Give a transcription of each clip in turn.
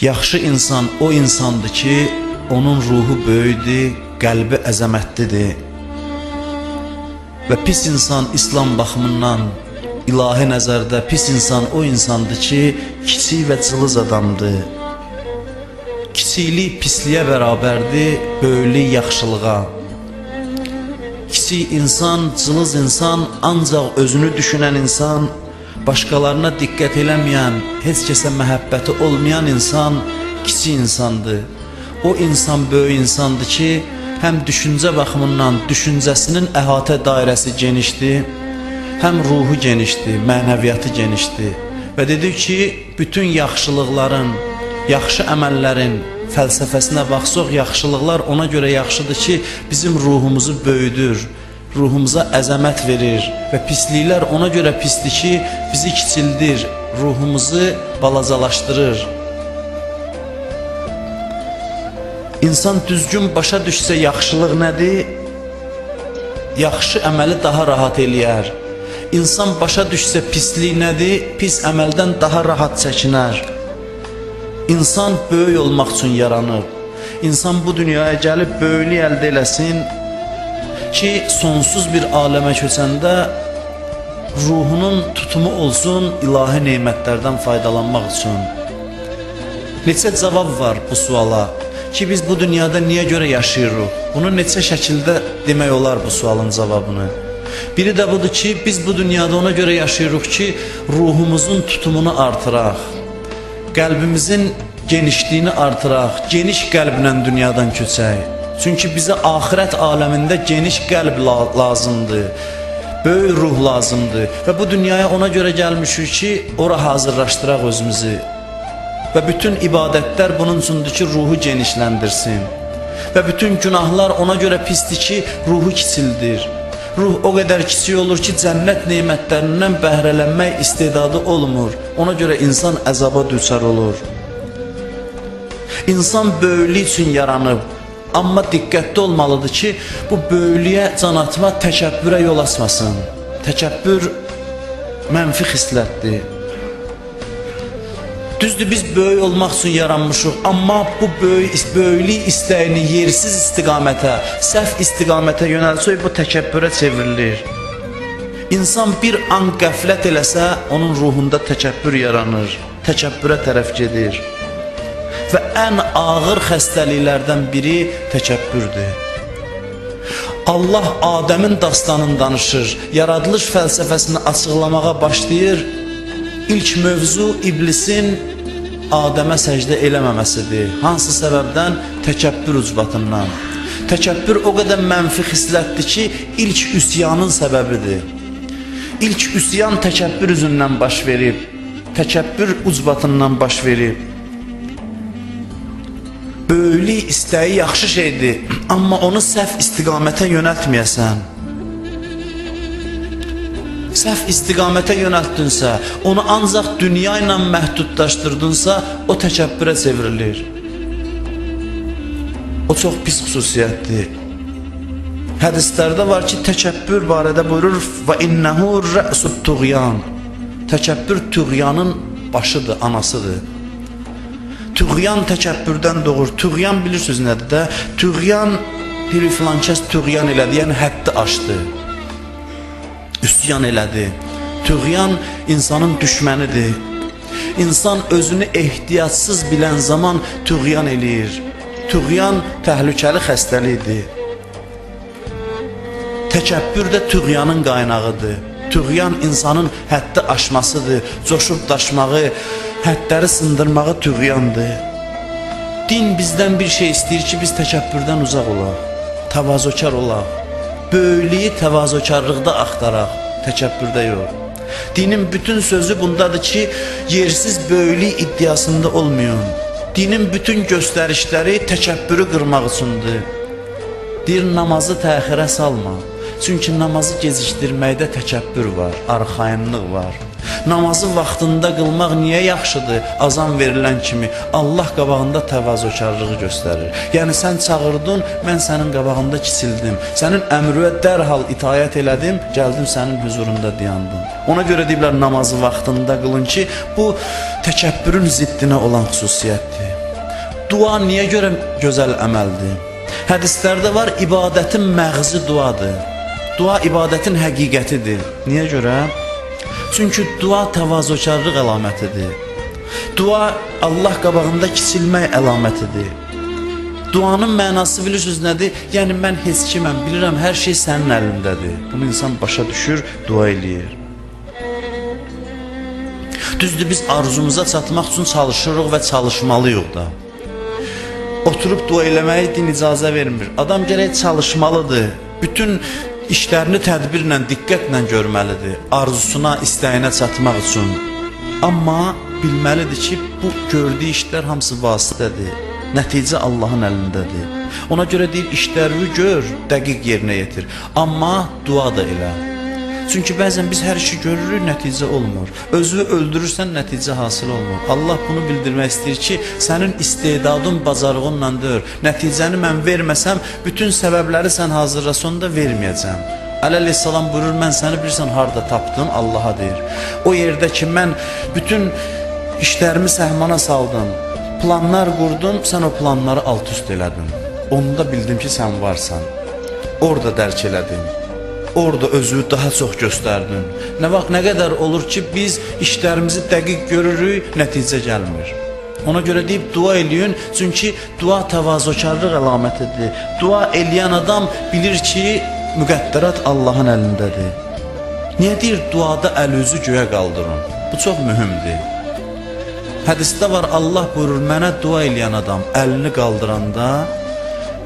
Yaxşı insan o insandır ki, onun ruhu böyüdür, qəlbi əzəmətlidir. Və pis insan İslam baxımından ilahi nəzərdə pis insan o insandır ki, kiçik və cılız adamdır. Kiçiklik pisliyə bərabərdir, böyüklük yaxşılığa. Kiçik insan, cılız insan, ancaq özünü düşünən insan, başqalarına diqqət eləməyən, heç kəsə məhəbbəti olmayan insan kiçik insandır. O insan böyük insandır ki, həm düşüncə baxımından düşüncəsinin əhatə dairəsi genişdir, həm ruhu genişdir, mənəviyyatı genişdir. Və dedi ki, bütün yaxşılıqların, yaxşı əməllərin fəlsəfəsinə baxsaq, yaxşılıqlar ona görə yaxşıdır ki, bizim ruhumuzu böyüdür, ruhumuza əzəmət verir və pisliklər ona görə pisdir ki, bizi kiçildir, ruhumuzu balacalaşdırır. İnsan düzgün başa düşsə yaxşılıq nədir? Yaxşı əməli daha rahat eləyər. İnsan başa düşsə pislik nədir? Pis əməldən daha rahat çəkinər. İnsan böyük olmaq üçün yaranıb. İnsan bu dünyaya gəlib böyüklük əldə eləsin ki, sonsuz bir aləmə köçəndə ruhunun tutumu olsun ilahi nemətlərdən faydalanmaq üçün. Neçə cavab var bu suala ki, biz bu dünyada niyə görə yaşayırıq? Bunu neçə şəkildə demək olar bu sualın cavabını. Biri də budur ki, biz bu dünyada ona görə yaşayırıq ki, ruhumuzun tutumunu artıraq. Qəlbimizin genişliyini artıraq, geniş qəlblə dünyadan köçək. Çünki bizə axirət aləmində geniş qəlb la lazımdır. Böyük ruh lazımdır və bu dünyaya ona görə gəlmişik ki, ora hazırlaşdıraq özümüzü. Və bütün ibadətlər bunun üçündür ki, ruhu genişləndirsin. Və bütün günahlar ona görə pisdir ki, ruhu kiçildir. Ruh o qədər kiçik olur ki, cənnət nemətlərindən bəhrələnmək istedadı olmur. Ona görə insan əzaba düçar olur. İnsan böyüklük üçün yaranıb. Amma diqqətli olmalıdır ki, bu böyüklüyə can atma təkəbbürə yol açmasın. Təkəbbür mənfi xislətdir. Düzdür biz böyük olmaq üçün yaranmışıq, amma bu böyük böyüklük istəyini yersiz istiqamətə, səhv istiqamətə yönəlsək bu təkəbbürə çevrilir. İnsan bir an qəflət eləsə, onun ruhunda təkəbbür yaranır, təkəbbürə tərəf gedir. Ən ağır xəstəliklərdən biri təkəbbürdür. Allah Adəmin dastanını danışır, yaradılış fəlsəfəsini açıqlamağa başlayır. İlk mövzu iblisin Adəmə səcdə eləməməsidir. Hansı səbəbdən? Təkəbbür ucbatından. Təkəbbür o qədər mənfi xislətdir ki, ilk üsyanın səbəbidir. İlk üsyan təkəbbür üzündən baş verib. Təkəbbür ucbatından baş verib. Böyüklük istəyi yaxşı şeydir, amma onu səhv istiqamətə yönəltməyəsən. Səhv istiqamətə yönəltdinsə, onu ancaq dünya ilə məhdudlaşdırdınsa, o təkəbbürə çevrilir. O çox pis xüsusiyyətdir. Hədislərdə var ki, təkəbbür barədə buyurur və innehu rə'sut tuğyan. Təkəbbür tuğyanın başıdır, anasıdır. Tuğyan təkəbbürdən doğur. Tuğyan bilirsiniz nədir də? Tuğyan bir filan kəs tuğyan elədi, yəni həddi aşdı. Üsyan elədi. Tuğyan insanın düşmənidir. İnsan özünü ehtiyatsız bilən zaman tuğyan eləyir. Tuğyan təhlükəli xəstəlikdir. Təkəbbür də tuğyanın qaynağıdır. Tuğyan insanın həddi aşmasıdır, coşub daşmağı, hədləri sındırmağı tuğyandır. Din bizdən bir şey istəyir ki, biz təkəbbürdən uzaq olaq, təvazökar olaq. Böyüklüyü təvazökarlıqda axtaraq, təkəbbürdə yox. Dinin bütün sözü bundadır ki, yersiz böyüklük iddiasında olmayın. Dinin bütün göstərişləri təkəbbürü qırmaq üçündür. Deyir namazı təxirə salma. Çünki namazı gecikdirməkdə təkəbbür var, arxayınlıq var. Namazı vaxtında qılmaq niyə yaxşıdır? Azan verilən kimi Allah qabağında təvazökarlığı göstərir. Yəni sən çağırdın, mən sənin qabağında kiçildim. Sənin əmrünə dərhal itayət elədim, gəldim sənin huzurunda dayandım. Ona görə deyirlər namazı vaxtında qılın ki, bu təkəbbürün ziddinə olan xüsusiyyətdir. Dua niyə görə gözəl əməldir? Hədislərdə var ibadətin məğzi duadır. Dua ibadətin həqiqətidir. Niyə görə? Çünki dua təvazökarlıq əlamətidir. Dua Allah qabağında kiçilmək əlamətidir. Duanın mənası bilirsiniz nədir? Yəni mən heç kiməm, bilirəm hər şey sənin əlindədir. Bunu insan başa düşür, dua eləyir. Düzdür biz arzumuza çatmaq üçün çalışırıq və çalışmalıyıq da. Oturub dua eləməyə din icazə vermir. Adam gərək çalışmalıdır. Bütün işlərini tədbirlə, diqqətlə görməlidir. Arzusuna, istəyinə çatmaq üçün. Amma bilməlidir ki, bu gördüyü işlər hamısı vasitədir. Nəticə Allahın əlindədir. Ona görə deyir, işlərini gör, dəqiq yerinə yetir. Amma dua da elə. Çünki bəzən biz hər işi görürük, nəticə olmur. Özünü öldürürsən, nəticə hasil olmur. Allah bunu bildirmək istəyir ki, sənin istedadın bacarığınla deyil. Nəticəni mən verməsəm, bütün səbəbləri sən hazırlasan da verməyəcəm. Əleyhissalam buyurur, mən səni bilirsən harda tapdım, Allaha deyir. O yerdə ki, mən bütün işlərimi səhmana saldım, planlar qurdum, sən o planları alt üst elədin. Onda bildim ki, sən varsan. Orada dərk elədim. Orada özünü daha çox göstərdin. Nə vaxt nə qədər olur ki, biz işlərimizi dəqiq görürük, nəticə gəlmir. Ona görə deyib dua eləyin, çünki dua təvazökarlıq əlamətidir. Dua eləyən adam bilir ki, müqəddərat Allahın əlindədir. Niyə deyir duada əl üzü göyə qaldırın? Bu çox mühümdür. Hədisdə var Allah buyurur mənə dua eləyən adam əlini qaldıranda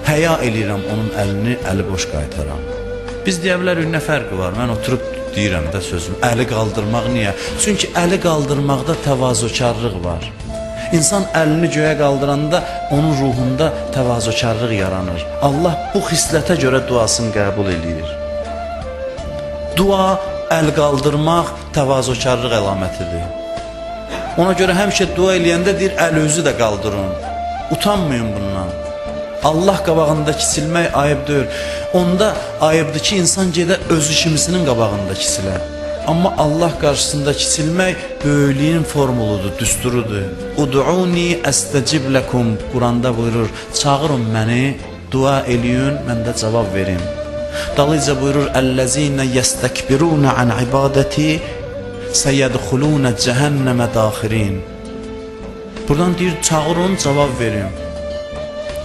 həya eləyirəm onun əlini əli boş qaytaram. Biz deyə bilərik nə fərqi var? Mən oturub deyirəm də sözüm. Əli qaldırmaq niyə? Çünki əli qaldırmaqda təvazökarlıq var. İnsan əlini göyə qaldıranda onun ruhunda təvazökarlıq yaranır. Allah bu xislətə görə duasını qəbul eləyir. Dua, əl qaldırmaq təvazökarlıq əlamətidir. Ona görə həmişə dua eləyəndə deyir əl özü də qaldırın. Utanmayın bundan. Allah qabağında kiçilmək ayıb deyil. Onda ayıbdır ki, insan gedə öz işimizinin qabağında kisilə. Amma Allah qarşısında kiçilmək böyüklüyün formuludur, düsturudur. Ud'uni estecib lekum Quranda buyurur: "Çağırın məni, dua eləyin, mən də cavab verim." Dalıyca buyurur: "Ellezine yestekbiruna an ibadeti seyedhuluna cehenneme dahirin." Buradan deyir, çağırın, cavab verin.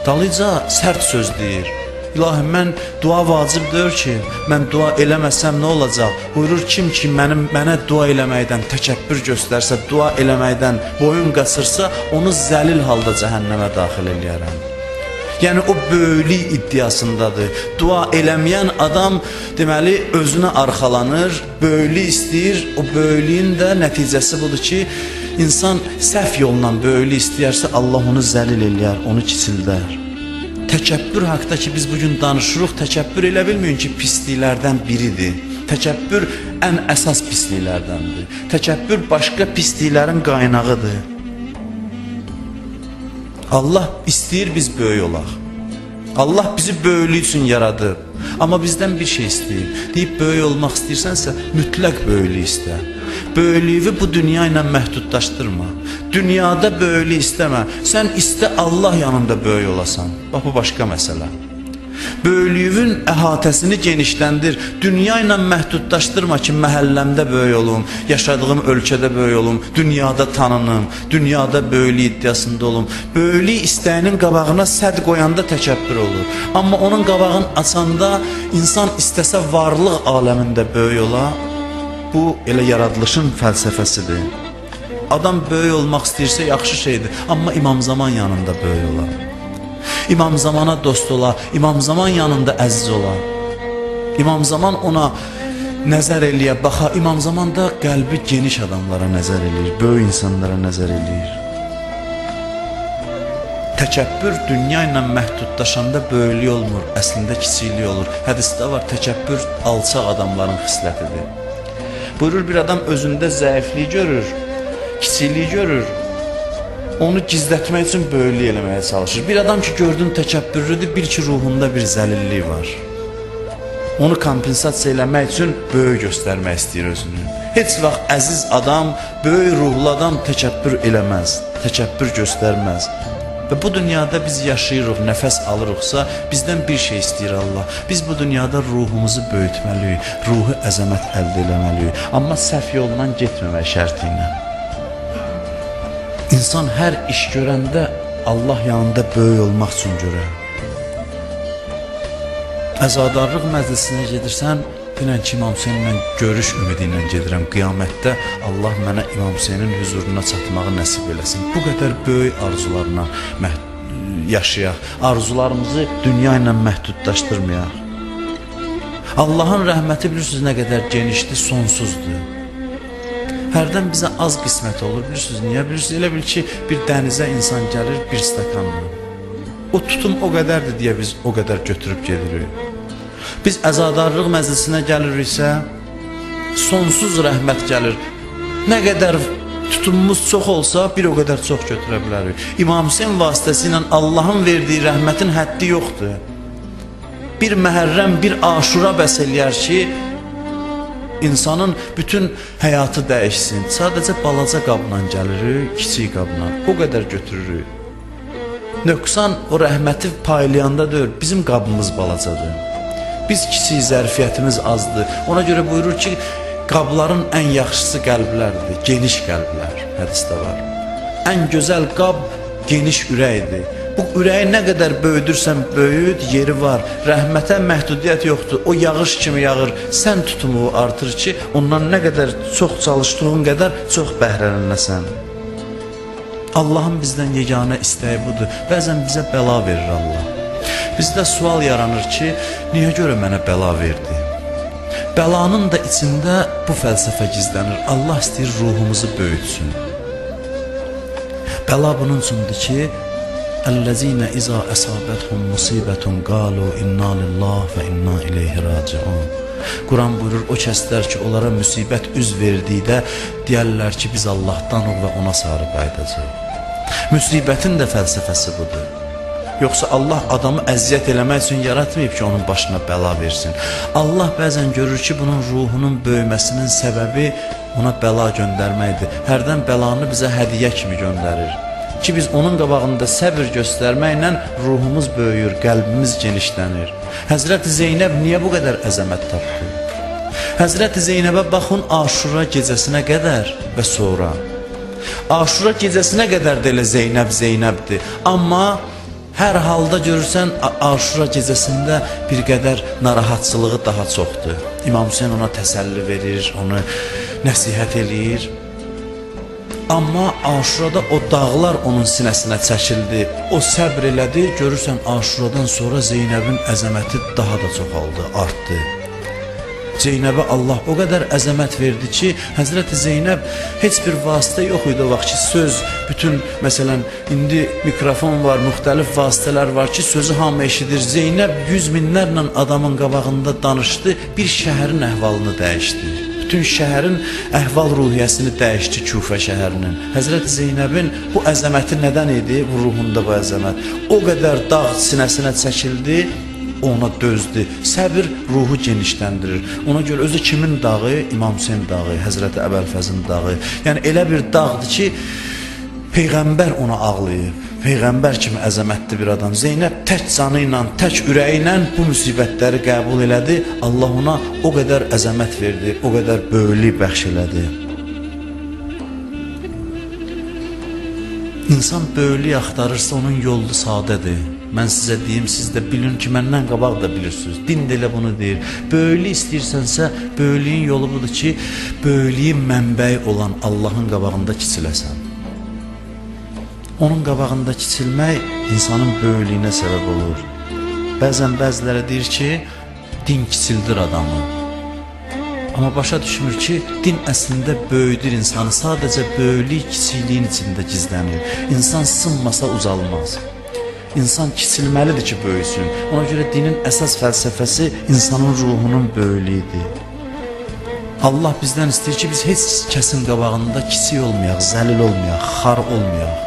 Dalıca sərt söz deyir. İlahi mən dua vacib deyir ki, mən dua eləməsəm nə olacaq? Buyurur kim ki mənim mənə dua eləməkdən təkəbbür göstərsə, dua eləməkdən boyun qaçırsa, onu zəlil halda cəhənnəmə daxil eləyərəm. Yəni o böyüklük iddiasındadır. Dua eləməyən adam deməli özünə arxalanır, böyüklük istəyir. O böyüklüyün də nəticəsi budur ki, insan səhv yolla böyüklük istəyərsə Allah onu zəlil eləyər, onu kiçildər. Təkəbbür haqqında ki biz bu gün danışırıq, təkəbbür elə bilməyin ki pisliklərdən biridir. Təkəbbür ən əsas pisliklərdəndir. Təkəbbür başqa pisliklərin qaynağıdır. Allah istəyir biz böyük olaq. Allah bizi böyüklük üçün yaradıb. Amma bizdən bir şey istəyir. Deyib böyük olmaq istəyirsənsə mütləq böyüklük istə. Böyüklüyü bu dünya ilə məhdudlaşdırma. Dünyada böyüklük istəmə. Sən istə Allah yanında böyük olasan. Bax bu başqa məsələ. Böyüklüyün əhatəsini genişləndir. Dünya ilə məhdudlaşdırma ki, məhəlləmdə böyük olum, yaşadığım ölkədə böyük olum, dünyada tanınım, dünyada böyüklük iddiasında olum. Böyüklük istəyinin qabağına sədd qoyanda təkəbbür olur. Amma onun qabağını açanda insan istəsə varlıq aləmində böyük ola, bu elə yaradılışın fəlsəfəsidir. Adam böyük olmaq istəyirsə yaxşı şeydir, amma İmam Zaman yanında böyük olar. İmam Zamana dost ola, İmam Zaman yanında əziz ola. İmam Zaman ona nəzər eləyə, baxa, İmam Zaman da qəlbi geniş adamlara nəzər eləyir, böyük insanlara nəzər eləyir. Təkəbbür dünya ilə məhdudlaşanda böyüklük olmur, əslində kiçiklik olur. Hədisdə var, təkəbbür alçaq adamların xislətidir. Buyurur bir adam özündə zəifliyi görür, kiçikliyi görür. Onu gizlətmək üçün böyüklük eləməyə çalışır. Bir adam ki gördün təkəbbürlüdür, bil ki ruhunda bir zəlillik var. Onu kompensasiya eləmək üçün böyük göstərmək istəyir özünü. Heç vaxt əziz adam, böyük ruhlu adam təkəbbür eləməz, təkəbbür göstərməz. Və bu dünyada biz yaşayırıq, nəfəs alırıqsa, bizdən bir şey istəyir Allah. Biz bu dünyada ruhumuzu böyütməliyik, ruhu əzəmət əldə etməliyik. Amma səhv yolla getməmək şərti ilə. İnsan hər iş görəndə Allah yanında böyük olmaq üçün görər. Əzadarlıq məclisinə gedirsən, dünən ki İmam Hüseynlə görüş ümidi ilə gedirəm. Qiyamətdə Allah mənə İmam Hüseynin huzuruna çatmağı nəsib eləsin. Bu qədər böyük arzularla yaşayaq. Arzularımızı dünya ilə məhdudlaşdırmayaq. Allahın rəhməti bilirsiniz nə qədər genişdir, sonsuzdur. Hərdən bizə az qismət olur, bilirsiniz niyə? Bilirsiniz elə bil ki, bir dənizə insan gəlir bir stəkanla. O tutum o qədərdir deyə biz o qədər götürüb gedirik. Biz əzadarlıq məclisinə gəliriksə, sonsuz rəhmət gəlir. Nə qədər tutumumuz çox olsa, bir o qədər çox götürə bilərik. İmam Hüseyn vasitəsilə Allahın verdiyi rəhmətin həddi yoxdur. Bir məhərrəm, bir aşura bəs eləyər ki, insanın bütün həyatı dəyişsin. Sadəcə balaca qabla gəlirik, kiçik qabla. O qədər götürürük. Nöqsan o rəhməti paylayanda deyil, bizim qabımız balacadır. Biz kiçik zərfiyyətimiz azdır. Ona görə buyurur ki, qabların ən yaxşısı qəlblərdir, geniş qəlblər hədisdə var. Ən gözəl qab geniş ürəkdir. Bu ürəyi nə qədər böyüdürsən böyüd, yeri var. Rəhmətə məhdudiyyət yoxdur. O yağış kimi yağır. Sən tutumu artır ki, ondan nə qədər çox çalışdığın qədər çox bəhrələnəsən. Allahın bizdən yeganə istəyi budur. Bəzən bizə bəla verir Allah. Bizdə sual yaranır ki, niyə görə mənə bəla verdi? Bəlanın da içində bu fəlsəfə gizlənir. Allah istəyir ruhumuzu böyütsün. Bəla bunun üçündür ki, Əllezine iza əsabethum musibetun qalu inna lillah və inna ileyhi raciun. Quran buyurur o kəslər ki, onlara müsibət üz verdikdə deyərlər ki, biz Allahdanıq və ona sarı qayıdacağıq. Müsibətin də fəlsəfəsi budur. Yoxsa Allah adamı əziyyət eləmək üçün yaratmayıb ki, onun başına bəla versin. Allah bəzən görür ki, bunun ruhunun böyüməsinin səbəbi ona bəla göndərməkdir. Hərdən bəlanı bizə hədiyyə kimi göndərir. Ki biz onun qabağında səbir göstərməklə ruhumuz böyüyür, qəlbimiz genişlənir. Həzrət Zeynəb niyə bu qədər əzəmət tapdı? Həzrət Zeynəbə baxın Aşura gecəsinə qədər və sonra. Aşura gecəsinə qədər də elə Zeynəb Zeynəbdir. Amma hər halda görürsən Aşura gecəsində bir qədər narahatçılığı daha çoxdur. İmam Hüseyn ona təsəlli verir, onu nəsihət eləyir. Amma Aşurada o dağlar onun sinəsinə çəkildi. O səbr elədi. Görürsən Aşuradan sonra Zeynəbin əzəməti daha da çoxaldı, artdı. Zeynəbə Allah o qədər əzəmət verdi ki, Həzrəti Zeynəb heç bir vasitə yox idi o vaxt söz bütün məsələn indi mikrofon var, müxtəlif vasitələr var ki, sözü hamı eşidir. Zeynəb yüz minlərlə adamın qabağında danışdı, bir şəhərin əhvalını dəyişdi. Bütün şəhərin əhval-ruhiyyəsini dəyişdi Kufə şəhərinin. Həzrət Zeynəbin bu əzəməti nədən idi? Bu ruhunda bu əzəmət. O qədər dağ sinəsinə çəkildi, ona dözdü. Səbir ruhu genişləndirir. Ona görə özü kimin dağı? İmam Hüseyn dağı, Həzrəti Əbəlfəzin dağı. Yəni elə bir dağdır ki, peyğəmbər ona ağlayıb. Peyğəmbər kimi əzəmətli bir adam. Zeynəb tək canı ilə, tək ürəyi bu müsibətləri qəbul elədi. Allah ona o qədər əzəmət verdi, o qədər böyüklük bəxş elədi. İnsan böyüklük axtarırsa onun yolu sadədir. Mən sizə deyim, siz də bilin ki, məndən qabaq da bilirsiniz. Din də elə bunu deyir. Böyüklük istəyirsənsə, böyüklüyün yolu budur ki, böyüklüyün mənbəyi olan Allahın qabağında kiçiləsən. Onun qabağında kiçilmək insanın böyüklüyünə səbəb olur. Bəzən bəziləri deyir ki, din kiçildir adamı. Amma başa düşmür ki, din əslində böyüdür insanı. Sadəcə böyüklük kiçikliyin içində gizlənir. İnsan sınmasa uzalmaz. İnsan kiçilməlidir ki, böyüsün. Ona görə dinin əsas fəlsəfəsi insanın ruhunun böyüklüyüdür. Allah bizdən istəyir ki, biz heç kəsin qabağında kiçik olmayaq, zəlil olmayaq, xar olmayaq.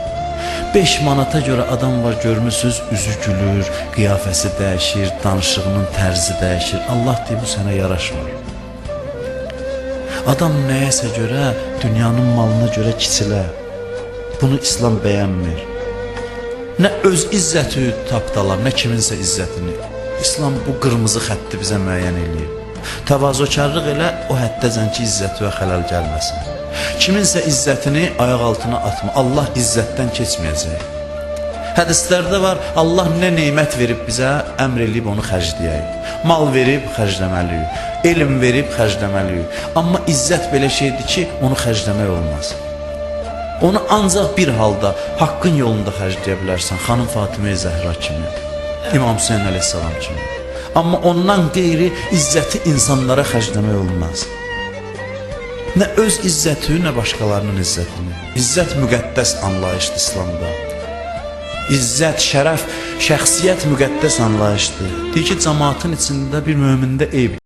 5 manata görə adam var görmüsüz, üzü gülür, qiyafəsi dəyişir, danışığının tərzi dəyişir. Allah deyir bu sənə yaraşmır. Adam nəyəsə görə, dünyanın malına görə kiçilə. Bunu İslam bəyənmir. Nə öz izzəti tapdalar, nə kiminsə izzətini. İslam bu qırmızı xətti bizə müəyyən eləyib. Təvazökarlıq elə o həddəcən ki, izzətinə xələl gəlməsin. Kiminsə izzətini ayaq altına atma. Allah izzətdən keçməyəcək. Hədislərdə var, Allah nə nemət verib bizə, əmr eləyib onu xərcləyək. Mal verib xərcləməliyik, elm verib xərcləməliyik. Amma izzət belə şeydir ki, onu xərcləmək olmaz. Onu ancaq bir halda haqqın yolunda xərcləyə bilərsən. Xanım Fatimə Zəhra kimi, İmam Hüseyn əleyhissalam kimi. Amma ondan qeyri izzəti insanlara xərcləmək olmaz. Nə öz izzəti, nə başqalarının izzətini. İzzət müqəddəs anlayışdır İslamda. İzzət, şərəf, şəxsiyyət müqəddəs anlayışdır. Deyir ki, cəmaatın içində bir mömində eyb